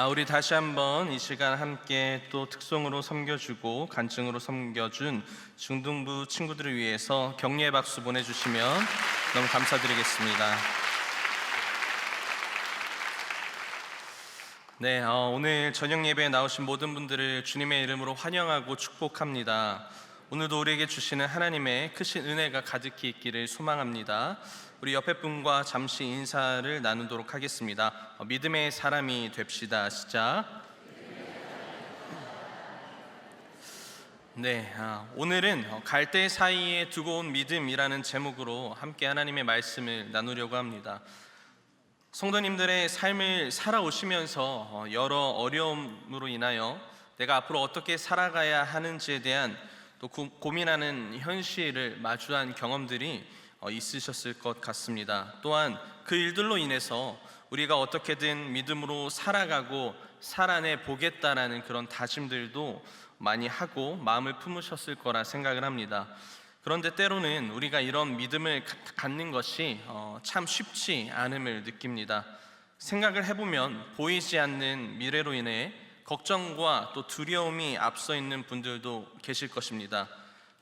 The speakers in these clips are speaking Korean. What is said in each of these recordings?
아, 우리 다시 한번 이 시간 함께 또 특송으로 섬겨주고 간증으로 섬겨준 중등부 친구들을 위해서 격려의 박수 보내주시면 너무 감사드리겠습니다. 네, 어, 오늘 저녁 예배에 나오신 모든 분들을 주님의 이름으로 환영하고 축복합니다. 오늘도 우리에게 주시는 하나님의 크신 은혜가 가득히 있기를 소망합니다. 우리 옆에 분과 잠시 인사를 나누도록 하겠습니다. 어, 믿음의 사람이 됩시다. 시작. 네, 아, 오늘은 어, 갈대 사이에 두고 온 믿음이라는 제목으로 함께 하나님의 말씀을 나누려고 합니다. 성도님들의 삶을 살아오시면서 어, 여러 어려움으로 인하여 내가 앞으로 어떻게 살아가야 하는지에 대한 또 고, 고민하는 현실을 마주한 경험들이 어, 있으셨을 것 같습니다. 또한 그 일들로 인해서 우리가 어떻게든 믿음으로 살아가고 살아내 보겠다라는 그런 다짐들도 많이 하고 마음을 품으셨을 거라 생각을 합니다. 그런데 때로는 우리가 이런 믿음을 가- 갖는 것이 어, 참 쉽지 않음을 느낍니다. 생각을 해보면 보이지 않는 미래로 인해 걱정과 또 두려움이 앞서 있는 분들도 계실 것입니다.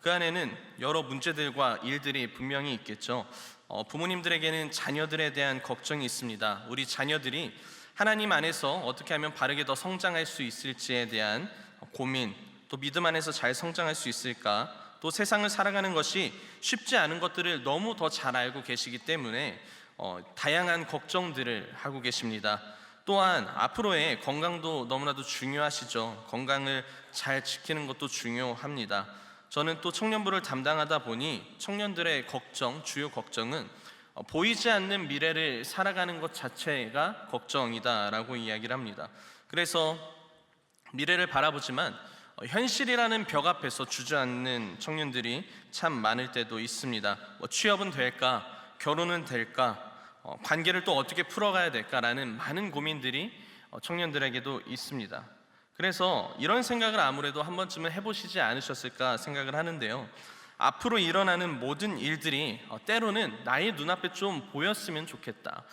그 안에는 여러 문제들과 일들이 분명히 있겠죠. 어, 부모님들에게는 자녀들에 대한 걱정이 있습니다. 우리 자녀들이 하나님 안에서 어떻게 하면 바르게 더 성장할 수 있을지에 대한 고민, 또 믿음 안에서 잘 성장할 수 있을까, 또 세상을 살아가는 것이 쉽지 않은 것들을 너무 더 잘 알고 계시기 때문에 어, 다양한 걱정들을 하고 계십니다. 또한 앞으로의 건강도 너무나도 중요하시죠. 건강을 잘 지키는 것도 중요합니다. 저는 또 청년부를 담당하다 보니 청년들의 걱정, 주요 걱정은 어, 보이지 않는 미래를 살아가는 것 자체가 걱정이다라고 이야기를 합니다. 그래서 미래를 바라보지만 어, 현실이라는 벽 앞에서 주저앉는 청년들이 참 많을 때도 있습니다. 뭐 취업은 될까, 결혼은 될까, 어, 관계를 또 어떻게 풀어가야 될까라는 많은 고민들이 어, 청년들에게도 있습니다. 그래서 이런 생각을 아무래도 한 번쯤은 해보시지 않으셨을까 생각을 하는데요. 앞으로 일어나는 모든 일들이 어, 때로는 나의 눈앞에 좀 보였으면 좋겠다.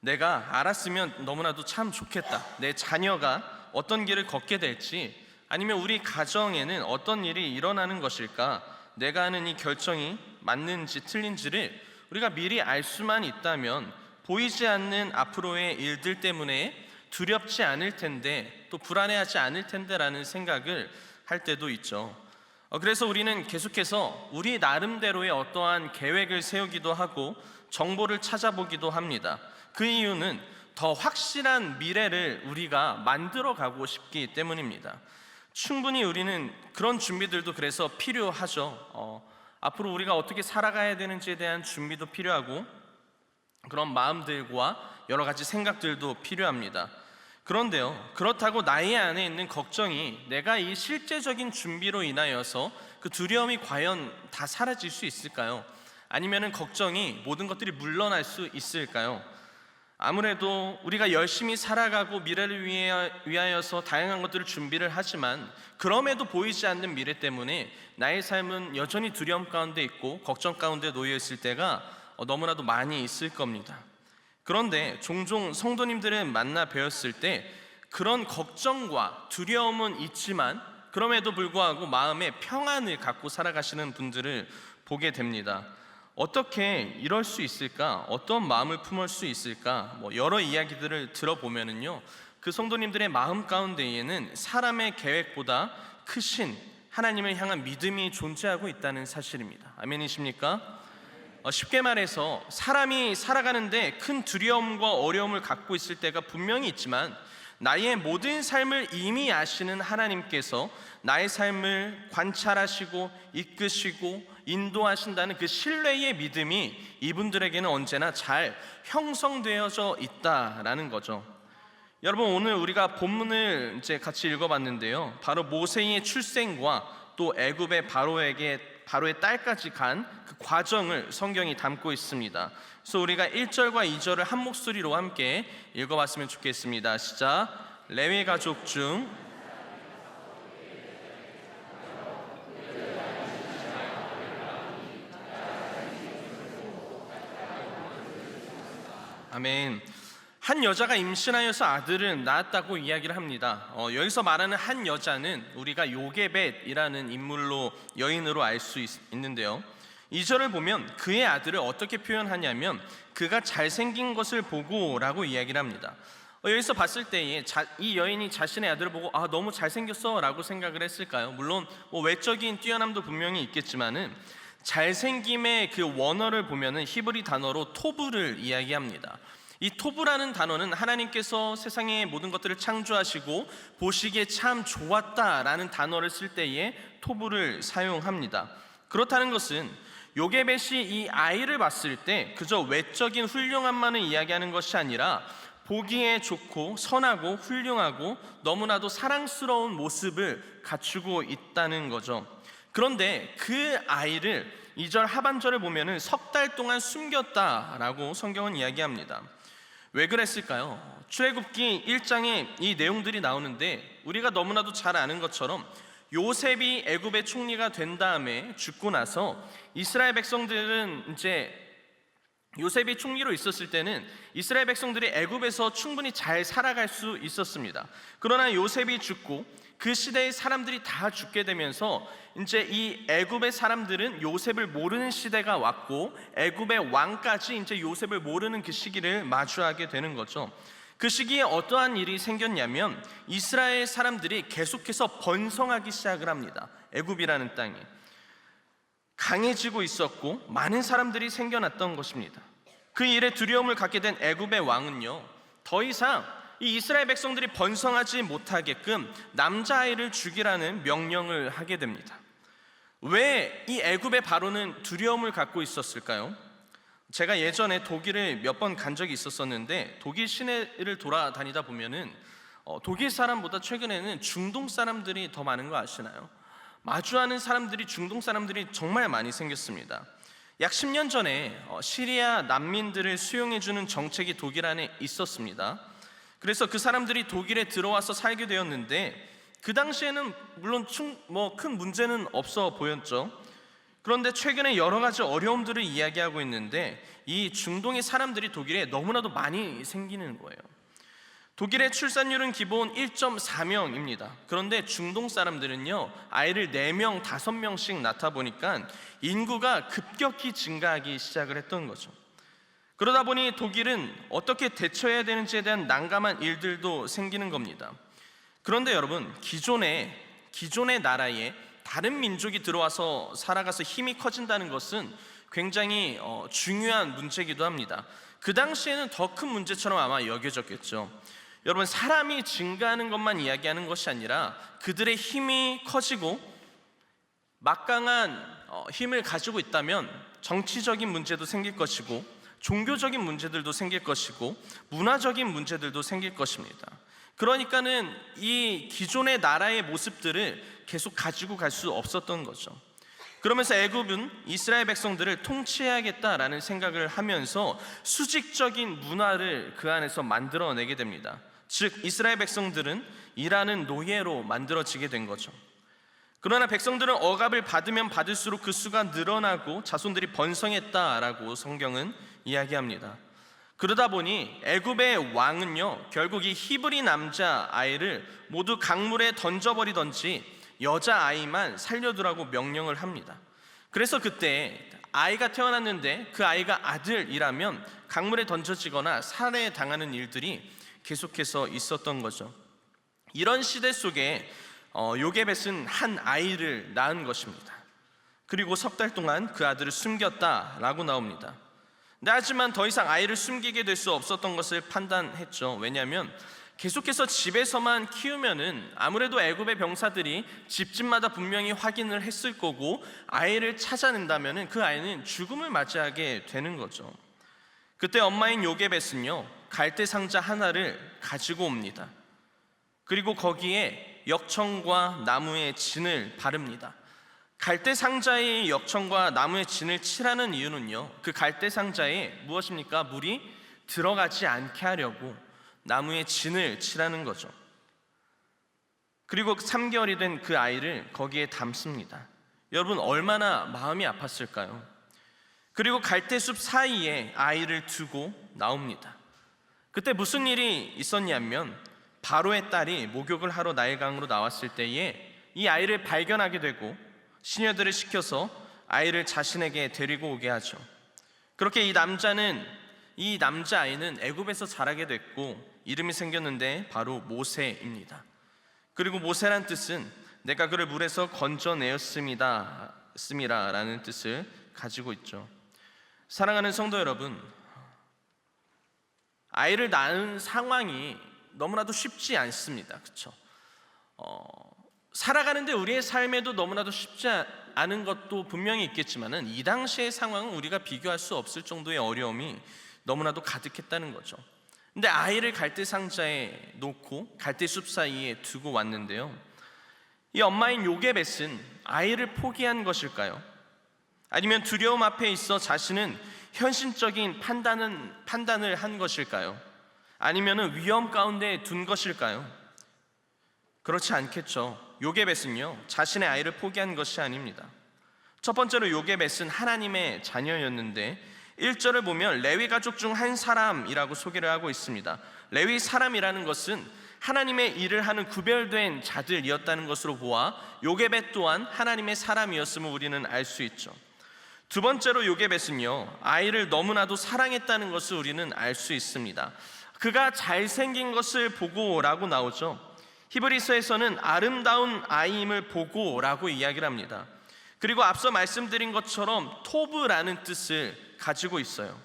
내가 알았으면 너무나도 참 좋겠다. 내 자녀가 어떤 길을 걷게 될지 아니면 우리 가정에는 어떤 일이 일어나는 것일까? 내가 하는 이 결정이 맞는지 틀린지를 우리가 미리 알 수만 있다면 보이지 않는 앞으로의 일들 때문에 두렵지 않을 텐데 또 불안해하지 않을 텐데라는 생각을 할 때도 있죠. 어, 그래서 우리는 계속해서 우리 나름대로의 어떠한 계획을 세우기도 하고 정보를 찾아보기도 합니다. 그 이유는 더 확실한 미래를 우리가 만들어 가고 싶기 때문입니다. 충분히 우리는 그런 준비들도 그래서 필요하죠. 어, 앞으로 우리가 어떻게 살아가야 되는지에 대한 준비도 필요하고 그런 마음들과 여러 가지 생각들도 필요합니다. 그런데요, 그렇다고 나의 안에 있는 걱정이 내가 이 실제적인 준비로 인하여서 그 두려움이 과연 다 사라질 수 있을까요? 아니면은 걱정이 모든 것들이 물러날 수 있을까요? 아무래도 우리가 열심히 살아가고 미래를 위하- 위하여서 다양한 것들을 준비를 하지만 그럼에도 보이지 않는 미래 때문에 나의 삶은 여전히 두려움 가운데 있고 걱정 가운데 놓여 있을 때가 어, 너무나도 많이 있을 겁니다. 그런데 종종 성도님들을 만나 뵈었을 때 그런 걱정과 두려움은 있지만 그럼에도 불구하고 마음에 평안을 갖고 살아가시는 분들을 보게 됩니다. 어떻게 이럴 수 있을까? 어떤 마음을 품을 수 있을까? 뭐 여러 이야기들을 들어보면은요. 그 성도님들의 마음 가운데에는 사람의 계획보다 크신 하나님을 향한 믿음이 존재하고 있다는 사실입니다. 아멘이십니까? 어, 쉽게 말해서 사람이 살아가는데 큰 두려움과 어려움을 갖고 있을 때가 분명히 있지만 나의 모든 삶을 이미 아시는 하나님께서 나의 삶을 관찰하시고 이끄시고 인도하신다는 그 신뢰의 믿음이 이분들에게는 언제나 잘 형성되어져 있다라는 거죠. 여러분 오늘 우리가 본문을 이제 같이 읽어봤는데요. 바로 모세의 출생과 또 애굽의 바로에게 바로의 딸까지 간 그 과정을 성경이 담고 있습니다. 그래서 우리가 1절과 2절을 한 목소리로 함께 읽어봤으면 좋겠습니다. 시작. 레위 가족 중 아멘. 한 여자가 임신하여서 아들을 낳았다고 이야기를 합니다. 어, 여기서 말하는 한 여자는 우리가 요게벳이라는 인물로 여인으로 알 수 있는데요. 이절을 보면 그의 아들을 어떻게 표현하냐면 그가 잘생긴 것을 보고라고 이야기를 합니다. 어, 여기서 봤을 때에 자- 이 여인이 자신의 아들을 보고 아 너무 잘생겼어라고 생각을 했을까요? 물론 뭐 외적인 뛰어남도 분명히 있겠지만은 잘생김의 그 원어를 보면은 히브리 단어로 토브를 이야기합니다. 이 토브라는 단어는 하나님께서 세상의 모든 것들을 창조하시고 보시기에 참 좋았다라는 단어를 쓸 때에 토브를 사용합니다. 그렇다는 것은 요게벳이 이 아이를 봤을 때 그저 외적인 훌륭함만을 이야기하는 것이 아니라 보기에 좋고 선하고 훌륭하고 너무나도 사랑스러운 모습을 갖추고 있다는 거죠. 그런데 그 아이를 2절 하반절을 보면은 석 달 동안 숨겼다라고 성경은 이야기합니다. 왜 그랬을까요? 출애굽기 1장에 이 내용들이 나오는데 우리가 너무나도 잘 아는 것처럼 요셉이 애굽의 총리가 된 다음에 죽고 나서 이스라엘 백성들은 이제 요셉이 총리로 있었을 때는 이스라엘 백성들이 애굽에서 충분히 잘 살아갈 수 있었습니다. 그러나 요셉이 죽고 그 시대의 사람들이 다 죽게 되면서 이제 이 애굽의 사람들은 요셉을 모르는 시대가 왔고 애굽의 왕까지 이제 요셉을 모르는 그 시기를 마주하게 되는 거죠. 그 시기에 어떠한 일이 생겼냐면 이스라엘 사람들이 계속해서 번성하기 시작을 합니다. 애굽이라는 땅이 강해지고 있었고 많은 사람들이 생겨났던 것입니다. 그 일에 두려움을 갖게 된 애굽의 왕은요. 더 이상 이 이스라엘 백성들이 번성하지 못하게끔 남자아이를 죽이라는 명령을 하게 됩니다. 왜 이 애굽의 바로는 두려움을 갖고 있었을까요? 제가 예전에 독일을 몇 번 간 적이 있었었는데 독일 시내를 돌아다니다 보면은 어, 독일 사람보다 최근에는 중동 사람들이 더 많은 거 아시나요? 마주하는 사람들이 중동 사람들이 정말 많이 생겼습니다. 약 10년 전에 어, 시리아 난민들을 수용해주는 정책이 독일 안에 있었습니다. 그래서 그 사람들이 독일에 들어와서 살게 되었는데 그 당시에는 물론 뭐 큰 문제는 없어 보였죠. 그런데 최근에 여러 가지 어려움들을 이야기하고 있는데 이 중동의 사람들이 독일에 너무나도 많이 생기는 거예요. 독일의 출산율은 기본 1.4명입니다. 그런데 중동 사람들은요, 아이를 4명, 5명씩 낳다 보니까 인구가 급격히 증가하기 시작을 했던 거죠. 그러다 보니 독일은 어떻게 대처해야 되는지에 대한 난감한 일들도 생기는 겁니다. 그런데 여러분, 기존의, 기존의 나라에 다른 민족이 들어와서 살아가서 힘이 커진다는 것은 굉장히 어, 중요한 문제이기도 합니다. 그 당시에는 더 큰 문제처럼 아마 여겨졌겠죠. 여러분 사람이 증가하는 것만 이야기하는 것이 아니라 그들의 힘이 커지고 막강한 어, 힘을 가지고 있다면 정치적인 문제도 생길 것이고 종교적인 문제들도 생길 것이고 문화적인 문제들도 생길 것입니다. 그러니까는 이 기존의 나라의 모습들을 계속 가지고 갈 수 없었던 거죠. 그러면서 애굽은 이스라엘 백성들을 통치해야겠다라는 생각을 하면서 수직적인 문화를 그 안에서 만들어내게 됩니다. 즉 이스라엘 백성들은 일하는 노예로 만들어지게 된 거죠. 그러나 백성들은 억압을 받으면 받을수록 그 수가 늘어나고 자손들이 번성했다라고 성경은 이야기합니다. 그러다 보니 애굽의 왕은요 결국 이 히브리 남자 아이를 모두 강물에 던져버리던지 여자 아이만 살려두라고 명령을 합니다. 그래서 그때 아이가 태어났는데 그 아이가 아들이라면 강물에 던져지거나 살해당하는 일들이 계속해서 있었던 거죠. 이런 시대 속에 어, 요게벳은 한 아이를 낳은 것입니다. 그리고 석 달 동안 그 아들을 숨겼다라고 나옵니다. 근데 하지만 더 이상 아이를 숨기게 될 수 없었던 것을 판단했죠. 왜냐하면 계속해서 집에서만 키우면은 아무래도 애굽의 병사들이 집집마다 분명히 확인을 했을 거고 아이를 찾아낸다면은 그 아이는 죽음을 맞이하게 되는 거죠. 그때 엄마인 요게벳은요 갈대 상자 하나를 가지고 옵니다. 그리고 거기에 역청과 나무의 진을 바릅니다. 갈대 상자의 역청과 나무의 진을 칠하는 이유는요. 그 갈대 상자에 무엇입니까? 물이 들어가지 않게 하려고 나무의 진을 칠하는 거죠. 그리고 3개월이 된 그 아이를 거기에 담습니다. 여러분 얼마나 마음이 아팠을까요? 그리고 갈대숲 사이에 아이를 두고 나옵니다. 그때 무슨 일이 있었냐면 바로의 딸이 목욕을 하러 나일강으로 나왔을 때에 이 아이를 발견하게 되고 시녀들을 시켜서 아이를 자신에게 데리고 오게 하죠. 그렇게 이 남자는 이 남자 아이는 애굽에서 자라게 됐고 이름이 생겼는데 바로 모세입니다. 그리고 모세란 뜻은 내가 그를 물에서 건져내었습니다. 습니다라는 뜻을 가지고 있죠. 사랑하는 성도 여러분, 아이를 낳은 상황이 너무나도 쉽지 않습니다. 그렇죠? 어, 살아가는데 우리의 삶에도 너무나도 쉽지 않은 것도 분명히 있겠지만은 이 당시의 상황은 우리가 비교할 수 없을 정도의 어려움이 너무나도 가득했다는 거죠. 근데 아이를 갈대 상자에 놓고 갈대 숲 사이에 두고 왔는데요. 이 엄마인 요게벳은 아이를 포기한 것일까요? 아니면 두려움 앞에 있어 자신은 현실적인 판단은 판단을 한 것일까요? 아니면 위험 가운데 둔 것일까요? 그렇지 않겠죠. 요게벳은요 자신의 아이를 포기한 것이 아닙니다. 첫 번째로 요게벳은 하나님의 자녀였는데 1절을 보면 레위 가족 중 한 사람이라고 소개를 하고 있습니다. 레위 사람이라는 것은 하나님의 일을 하는 구별된 자들이었다는 것으로 보아 요게벳 또한 하나님의 사람이었음을 우리는 알 수 있죠. 두 번째로 요게벳은요 아이를 너무나도 사랑했다는 것을 우리는 알 수 있습니다. 그가 잘생긴 것을 보고라고 나오죠. 히브리서에서는 아름다운 아이임을 보고라고 이야기를 합니다. 그리고 앞서 말씀드린 것처럼 토브라는 뜻을 가지고 있어요.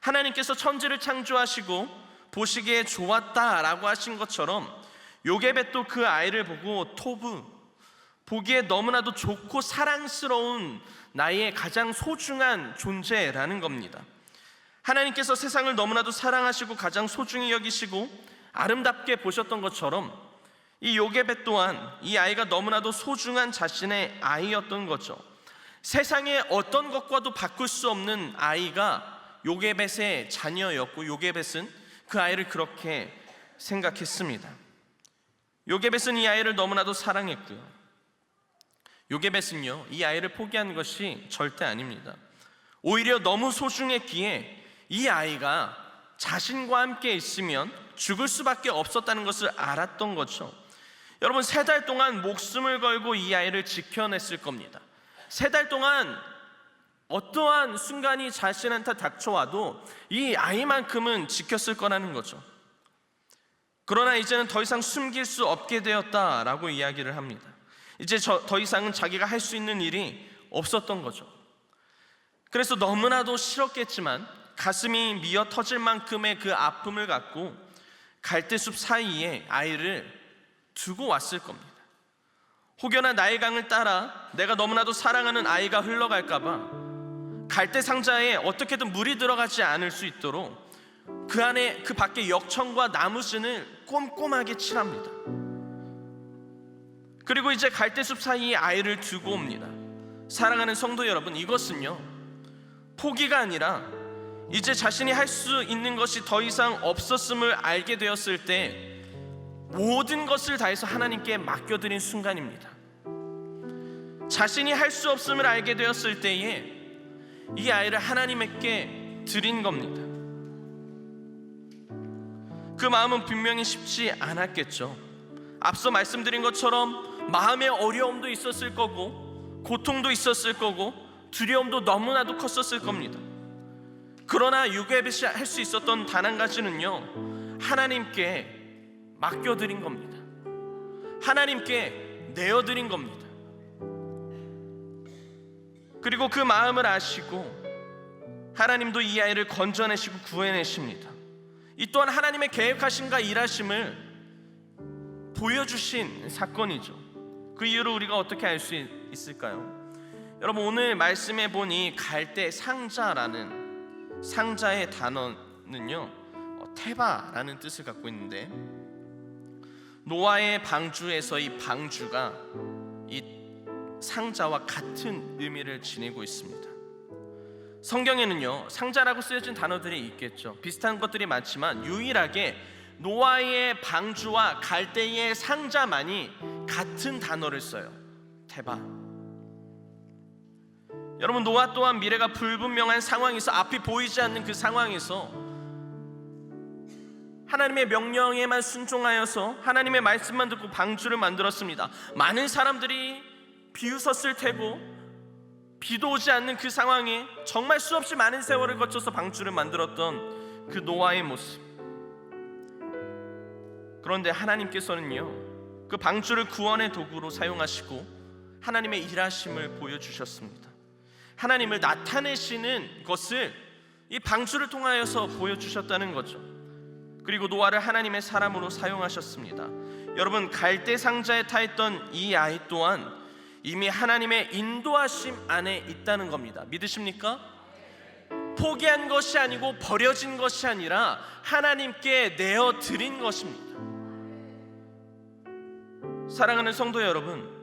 하나님께서 천지를 창조하시고 보시기에 좋았다라고 하신 것처럼 요게벳도 그 아이를 보고 토브 보기에 너무나도 좋고 사랑스러운 나의 가장 소중한 존재라는 겁니다. 하나님께서 세상을 너무나도 사랑하시고 가장 소중히 여기시고 아름답게 보셨던 것처럼 이 요게벳 또한 이 아이가 너무나도 소중한 자신의 아이였던 거죠. 세상의 어떤 것과도 바꿀 수 없는 아이가 요게벳의 자녀였고 요게벳은 그 아이를 그렇게 생각했습니다. 요게벳은 이 아이를 너무나도 사랑했고요. 요게벳은요, 이 아이를 포기한 것이 절대 아닙니다. 오히려 너무 소중했기에 이 아이가 자신과 함께 있으면 죽을 수밖에 없었다는 것을 알았던 거죠. 여러분, 세 달 동안 목숨을 걸고 이 아이를 지켜냈을 겁니다. 세 달 동안 어떠한 순간이 자신한테 닥쳐와도 이 아이만큼은 지켰을 거라는 거죠. 그러나 이제는 더 이상 숨길 수 없게 되었다라고 이야기를 합니다. 이제 저, 더 이상은 자기가 할 수 있는 일이 없었던 거죠. 그래서 너무나도 싫었겠지만 가슴이 미어 터질 만큼의 그 아픔을 갖고 갈대숲 사이에 아이를 두고 왔을 겁니다. 혹여나 나의 강을 따라 내가 너무나도 사랑하는 아이가 흘러갈까봐 갈대 상자에 어떻게든 물이 들어가지 않을 수 있도록 그 안에 그 밖에 역청과 나무신을 꼼꼼하게 칠합니다. 그리고 이제 갈대숲 사이에 아이를 두고 옵니다. 사랑하는 성도 여러분, 이것은요 포기가 아니라 이제 자신이 할 수 있는 것이 더 이상 없었음을 알게 되었을 때 모든 것을 다해서 하나님께 맡겨드린 순간입니다. 자신이 할 수 없음을 알게 되었을 때에 이 아이를 하나님께 드린 겁니다. 그 마음은 분명히 쉽지 않았겠죠. 앞서 말씀드린 것처럼 마음의 어려움도 있었을 거고, 고통도 있었을 거고, 두려움도 너무나도 컸었을 겁니다. 그러나 유괴벳이 할 수 있었던 단 한 가지는요, 하나님께 맡겨드린 겁니다. 하나님께 내어드린 겁니다. 그리고 그 마음을 아시고 하나님도 이 아이를 건져내시고 구해내십니다. 이 또한 하나님의 계획하심과 일하심을 보여주신 사건이죠. 그 이유를 우리가 어떻게 알 수 있을까요? 여러분 오늘 말씀해 보니 갈대 상자라는 상자의 단어는요 어, 테바라는 뜻을 갖고 있는데 노아의 방주에서 이 방주가 이 상자와 같은 의미를 지니고 있습니다. 성경에는요 상자라고 쓰여진 단어들이 있겠죠. 비슷한 것들이 많지만 유일하게 노아의 방주와 갈대의 상자만이 같은 단어를 써요. 테바. 여러분 노아 또한 미래가 불분명한 상황에서 앞이 보이지 않는 그 상황에서 하나님의 명령에만 순종하여서 하나님의 말씀만 듣고 방주를 만들었습니다. 많은 사람들이 비웃었을 테고 비도 오지 않는 그 상황에 정말 수없이 많은 세월을 거쳐서 방주를 만들었던 그 노아의 모습. 그런데 하나님께서는요, 그 방주를 구원의 도구로 사용하시고 하나님의 일하심을 보여주셨습니다. 하나님을 나타내시는 것을 이 방주를 통하여서 보여주셨다는 거죠. 그리고 노아를 하나님의 사람으로 사용하셨습니다. 여러분 갈대 상자에 타 있던 이 아이 또한 이미 하나님의 인도하심 안에 있다는 겁니다. 믿으십니까? 포기한 것이 아니고 버려진 것이 아니라 하나님께 내어 드린 것입니다. 사랑하는 성도 여러분,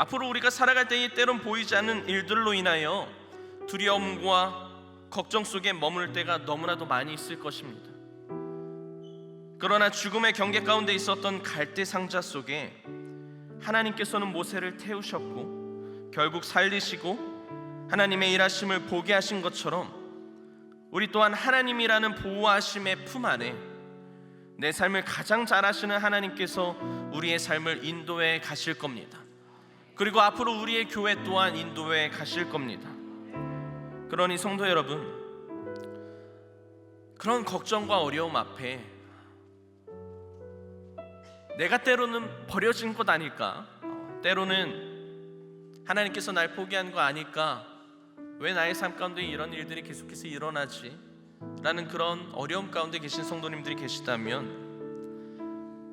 앞으로 우리가 살아갈 때에 때론 보이지 않는 일들로 인하여 두려움과 걱정 속에 머물 때가 너무나도 많이 있을 것입니다. 그러나 죽음의 경계 가운데 있었던 갈대 상자 속에 하나님께서는 모세를 태우셨고 결국 살리시고 하나님의 일하심을 보게 하신 것처럼 우리 또한 하나님이라는 보호하심의 품 안에 내 삶을 가장 잘 아시는 하나님께서 우리의 삶을 인도해 가실 겁니다. 그리고 앞으로 우리의 교회 또한 인도해 가실 겁니다. 그러니 성도 여러분, 그런 걱정과 어려움 앞에 내가 때로는 버려진 것 아닐까? 때로는 하나님께서 날 포기한 거 아닐까? 왜 나의 삶 가운데 이런 일들이 계속해서 일어나지? 라는 그런 어려움 가운데 계신 성도님들이 계시다면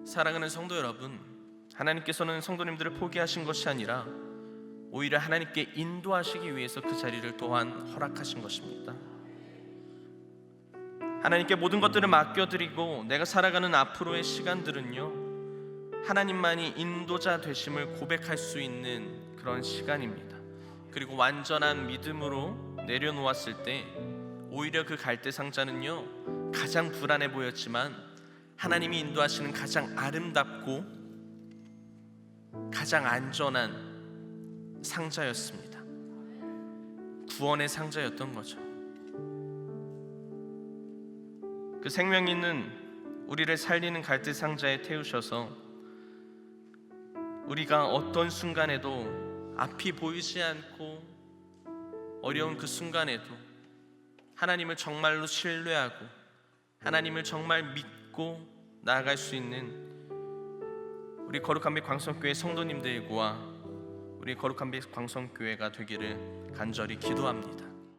사랑하는 성도 여러분, 하나님께서는 성도님들을 포기하신 것이 아니라 오히려 하나님께 인도하시기 위해서 그 자리를 또한 허락하신 것입니다. 하나님께 모든 것들을 맡겨드리고 내가 살아가는 앞으로의 시간들은요 하나님만이 인도자 되심을 고백할 수 있는 그런 시간입니다. 그리고 완전한 믿음으로 내려놓았을 때 오히려 그 갈대 상자는요 가장 불안해 보였지만 하나님이 인도하시는 가장 아름답고 가장 안전한 상자였습니다. 구원의 상자였던 거죠. 그 생명 있는 우리를 살리는 갈대 상자에 태우셔서 우리가 어떤 순간에도 앞이 보이지 않고 어려운 그 순간에도 하나님을 정말로 신뢰하고 하나님을 정말 믿고 나아갈 수 있는 우리 거룩한 빛 광성교회 성도님들과 우리 거룩한 빛 광성교회가 되기를 간절히 기도합니다.